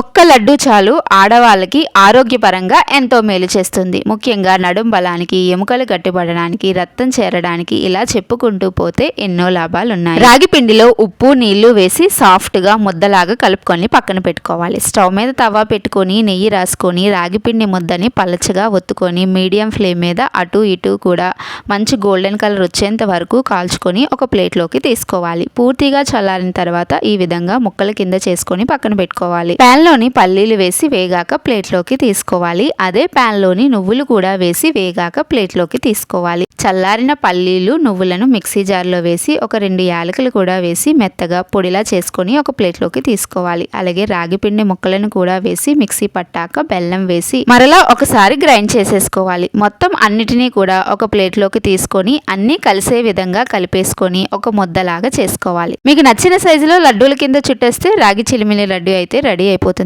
ఒక్క లడ్డు చాలు ఆడవాళ్ళకి ఆరోగ్యపరంగా ఎంతో మేలు చేస్తుంది. ముఖ్యంగా నడుం బలానికి ఎముకలు గట్టిపడడానికి రక్తం చేరడానికి ఇలా చెప్పుకుంటూ పోతే ఎన్నో లాభాలు ఉన్నాయి రాగి పిండిలో ఉప్పు నీళ్ళు వేసి సాఫ్ట్గా ముద్దలాగా కలుపుకొని పక్కన పెట్టుకోవాలి. స్టవ్ మీద తవా పెట్టుకొని నెయ్యి రాసుకొని రాగి పిండి ముద్దని పలచగా ఒత్తుకొని మీడియం ఫ్లేమ్ మీద అటు ఇటు కూడా మంచి గోల్డెన్ కలర్ వచ్చేంత వరకు కాల్చుకొని ఒక ప్లేట్లోకి తీసుకోవాలి. పూర్తిగా చల్లారిన తర్వాత ఈ విధంగా ముక్కల కింద చేసుకొని పక్కన పెట్టుకోవాలి. ప్యాన్లో లోని పల్లీలు వేసి వేగాక ప్లేట్లోకి తీసుకోవాలి. అదే ప్యాన్లోని నువ్వులు కూడా వేసి వేగాక ప్లేట్లోకి తీసుకోవాలి. చల్లారిన పల్లీలు నువ్వులను మిక్సీ జార్లో వేసి ఒక రెండు యాలకులు కూడా వేసి మెత్తగా పొడిలా చేసుకొని ఒక ప్లేట్లోకి తీసుకోవాలి. అలాగే రాగి పిండి ముక్కలను కూడా వేసి మిక్సీ పట్టాక బెల్లం వేసి మరలా ఒకసారి గ్రైండ్ చేసేసుకోవాలి. మొత్తం అన్నిటినీ కూడా ఒక ప్లేట్లోకి తీసుకొని అన్నీ కలిసే విధంగా కలిపేసుకొని ఒక ముద్దలాగా చేసుకోవాలి. మీకు నచ్చిన సైజులో లడ్డూల కింద చుట్టేస్తే రాగి చిలిమిలి లడ్డు అయితే రెడీ అయిపోతుంది.